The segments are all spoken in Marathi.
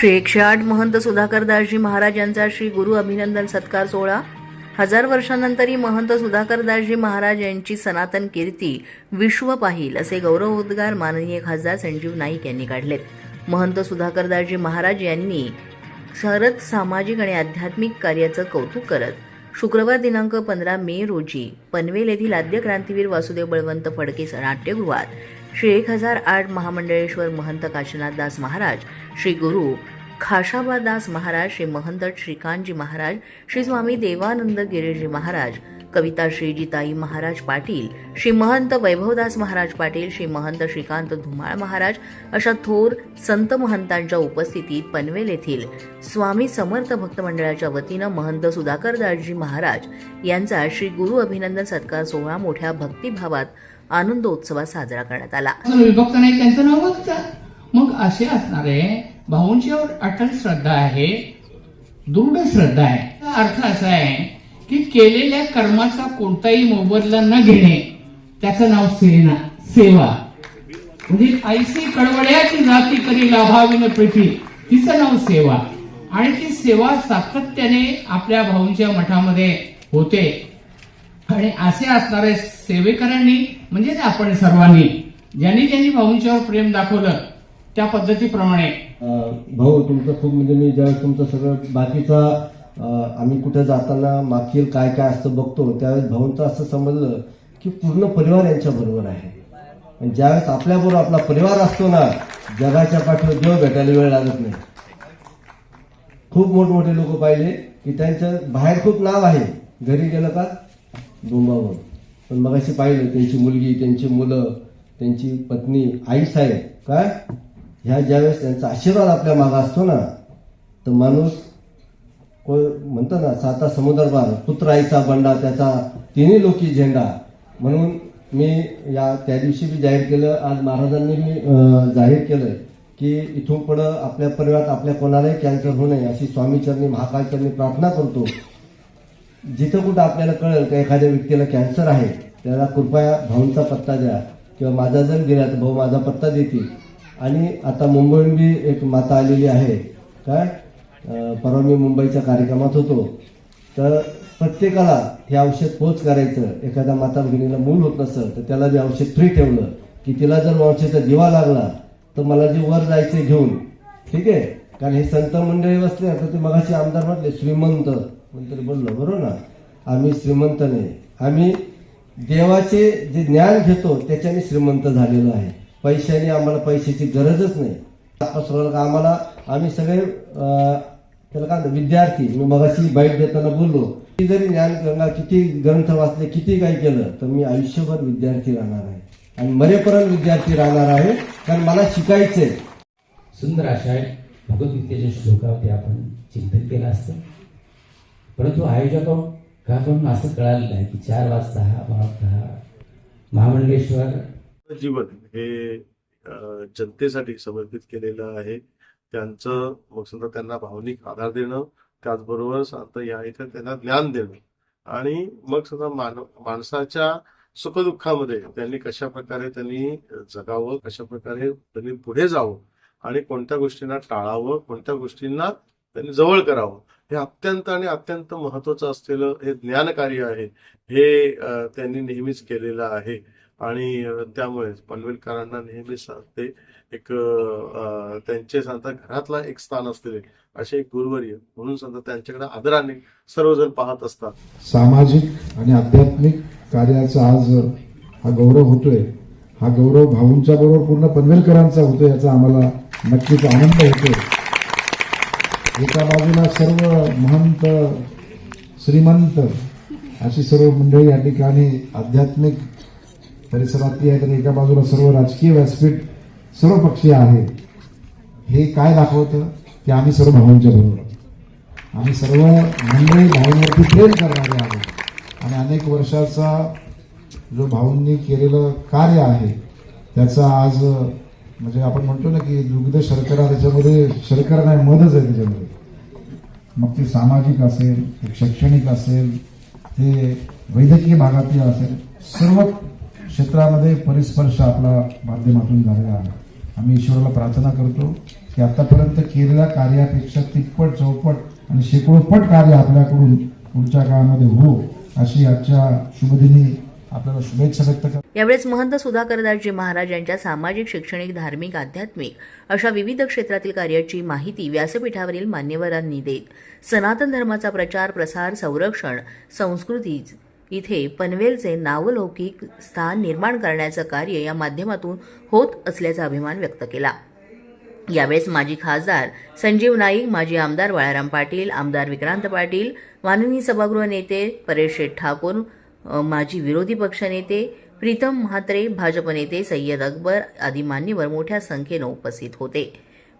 श्री एकशे आठ महंत सुधाकरदासजी महाराज यांचा श्री गुरु अभिनंदन सत्कार सोहळा. हजार वर्षानंतरही महंत सुधाकरदासजी महाराज यांची सनातन कीर्ती विश्व पाहिल असे गौरवोद्गार माननीय खासदार संजीव नाईक यांनी काढलेत. महंत सुधाकरदासजी महाराज यांनी सरत सामाजिक आणि आध्यात्मिक कार्याचं कौतुक करत शुक्रवार दिनांक पंधरा मे रोजी पनवेल येथील आद्य क्रांतीवीर वासुदेव बळवंत फडके नाट्यगृहात श्री एक हजार आठ महामंडळेश्वर महंत काशीनाथ दास महाराज श्री गुरु खाशाबा दास महाराज श्री महंत श्रीकांतजी महाराज श्री स्वामी देवानंद गिरीजी महाराज कविता श्रीजीताई महाराज पाटील श्री महंत वैभवदास महाराज पाटील श्री महंत श्रीकांत धुमाळ महाराज अशा थोर संत महंतांच्या उपस्थितीत पनवेल येथील स्वामी समर्थ भक्त मंडळाच्या वतीनं महंत सुधाकरदासजी महाराज यांचा श्री गुरु अभिनंदन सत्कार सोहळा मोठ्या भक्तिभावात आनंदोत्सवात साजरा करण्यात आला. विभक्त नाही त्यांचं नाव बघतात मग असे असणारे भाऊंच्यावर अटल श्रद्धा आहे दृढ श्रद्धा आहे. अर्थ असा आहे की केलेल्या कर्माचा कोणताही मोबदला न घेणे त्याचं नाव सेना सेवा. म्हणजे ऐसी कडवड्याची जाती करी लाभाविन प्रीती तिचं नाव सेवा. आणि ती सेवा सातत्याने आपल्या भाऊंच्या मठामध्ये होते. आणि असे असणारे सेवेकरांनी म्हणजेच आपण सर्वांनी ज्यांनी ज्यांनी भाऊंच्यावर प्रेम दाखवलं त्या पद्धतीप्रमाणे. भाऊ तुमचं खूप म्हणजे मी ज्यावेळेस तुमचं सगळं बाकीचा आम्ही कुठे जाताना मागील काय काय असतं बघतो त्यावेळेस भाऊंचं असं समजलं की पूर्ण परिवार यांच्या बरोबर आहे. ज्यावेळेस आपल्याबरोबर आपला परिवार असतो ना जगाच्या पाठीवर देव भेटायला वेळ लागत नाही. खूप मोठमोठे लोक पाहिले की त्यांचं बाहेर खूप नाव आहे. घरी गेलं का बोंबावर पण मग अशी पाहिलं त्यांची मुलगी त्यांची मुलं त्यांची पत्नी आई साहेब काय? ह्या ज्यावेळेस त्यांचा आशीर्वाद आपल्या मागा असतो ना तर माणूस को म्हणतो ना साता समुद्रपार पुत्र आईचा बंडा त्याचा तिन्ही लोकी झेंडा. म्हणून मी या त्या दिवशी बी जाहीर केलं आज महाराजांनी मी जाहीर केलं की इथून पुढं आपल्या परिवारात आपल्या कोणालाही कॅन्सर होऊ नये अशी स्वामीचरणी महाकालचरणी प्रार्थना करतो. जिथं कुठं आपल्याला कळेल का एखाद्या व्यक्तीला कॅन्सर आहे त्याला कृपया भाऊंचा पत्ता द्या किंवा माझा जर गेला तर भाऊ माझा पत्ता देतील. आणि आता मुंबईहून बी एक माता आलेली आहे. काय? परवा मी मुंबईच्या कार्यक्रमात होतो. तर प्रत्येकाला हे औषध पोच करायचं. एखाद्या माता भगिनीला मूल होत नसेल तर त्याला जे औषध फ्री ठेवलं. की तिला जर वंशाचा दिवा लागला तर मला जे वर जायचे घेऊन. ठीक आहे? कारण हे संत मंडळी बसले आता ते मगाशी आमदार म्हटले श्रीमंत. कोणतरी बोललो बरोबर ना? आम्ही श्रीमंत नाही आम्ही देवाचे जे ज्ञान घेतो त्याच्याने श्रीमंत झालेलो आहे. पैशाने आम्हाला पैशाची गरजच नाही. आम्हाला आम्ही सगळे त्याला काय विद्यार्थी. मी मगाशी बाईट देताना बोललो की जरी ज्ञान गंगा किती ग्रंथ वाचले किती काही केलं तर मी आयुष्यभर विद्यार्थी राहणार आहे. आणि मरेपर्यंत विद्यार्थी राहणार आहे कारण मला शिकायचंय. सुंदर अशा भगवद्गीतेच्या श्लोकावरती आपण चिंतन केलं असतं. परंतु आयोजकांकडून काकडून असं कळालं नाही की चार वाजता हा वाजता महामंडलेश्वर जीवन हे जनतेसाठी समर्पित केलेलं आहे. त्यांचं मग समजा त्यांना भावनिक आधार देणं त्याचबरोबर सांगता या इथं त्यांना ज्ञान देणं. आणि मग सुद्धा मान माणसाच्या सुखदुःखामध्ये त्यांनी कशा प्रकारे त्यांनी जगावं कशा प्रकारे त्यांनी पुढे जावं आणि कोणत्या गोष्टींना टाळावं कोणत्या गोष्टींना त्यांनी जवळ करावं. हे अत्यंत आणि अत्यंत महत्वाचं असलेलं हे ज्ञानकार्य आहे. हे त्यांनी नेहमीच केलेलं आहे. आणि त्यामुळेच पनवेलकरांना नेहमीच ते एक त्यांचे सांगता घरातला एक स्थान असलेले असे एक गुरुवर्य म्हणून सांगता त्यांच्याकडे आदराने सर्वजण पाहत असतात. सामाजिक आणि आध्यात्मिक कार्याचा आज हा गौरव होतोय. हा गौरव भाऊंच्या बरोबर पूर्ण पनवेलकरांचा होतो याचा आम्हाला नक्कीच आनंद होतोय. एका बाजूला सर्व महंत श्रीमंत अशी सर्व मंडळी या ठिकाणी आध्यात्मिक परिसरातली आहे आणि एका बाजूला सर्व राजकीय व्यासपीठ सर्व पक्षीय आहे हे काय दाखवतं? की आम्ही सर्व भावांच्या बरोबर आम्ही सर्व मंडळी भावांवरती प्रेम करणारे आहोत. आणि अनेक वर्षाचा जो भाऊंनी केलेलं कार्य आहे त्याचा आज म्हणजे आपण म्हणतो ना की दुग्ध शर्करा त्याच्यामध्ये शर्करा नाही मधच आहे त्याच्यामध्ये. मग ते सामाजिक असेल ते शैक्षणिक असेल ते वैद्यकीय भागातील असेल सर्व क्षेत्रामध्ये परिस्पर्श आपला माध्यमातून झालेला आहे. आम्ही ईश्वराला प्रार्थना करतो की आतापर्यंत केलेल्या कार्यापेक्षा तिप्पट चौपट आणि शेकडोपट कार्य आपल्याकडून पुढच्या काळामध्ये हो अशी आजच्या शुभदिनी आपल्याला शुभेच्छा व्यक्त यावेळेस महंत सुधाकरदासजी महाराज यांच्या सामाजिक शैक्षणिक धार्मिक आध्यात्मिक अशा विविध क्षेत्रातील कार्याची माहिती व्यासपीठावरील मान्यवरांनी देत. सनातन धर्माचा प्रचार प्रसार संरक्षण संस्कृती इथे पनवेलचे नावलौकिक स्थान निर्माण करण्याचं कार्य या माध्यमातून होत असल्याचा अभिमान व्यक्त केला. यावेळेस माजी खासदार संजीव नाईक माजी आमदार बाळाराम पाटील आमदार विक्रांत पाटील माननीय सभागृह नेते परेश शेठ ठाकूर माजी विरोधी पक्षनेते प्रीतम म्हात्रे भाजप नेते सय्यद अकबर आदी मान्यवर मोठ्या संख्येनं उपस्थित होते.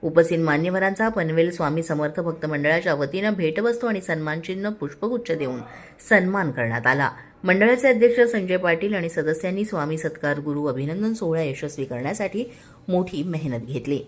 उपस्थित मान्यवरांचा पनवेल स्वामी समर्थ भक्त मंडळाच्या वतीनं भेटवस्तू आणि सन्मानचिन्ह पुष्पगुच्छ देऊन सन्मान करण्यात आला. मंडळाचे अध्यक्ष संजय पाटील आणि सदस्यांनी स्वामी सत्कार गुरु अभिनंदन सोहळा यशस्वी करण्यासाठी मोठी मेहनत घेतली.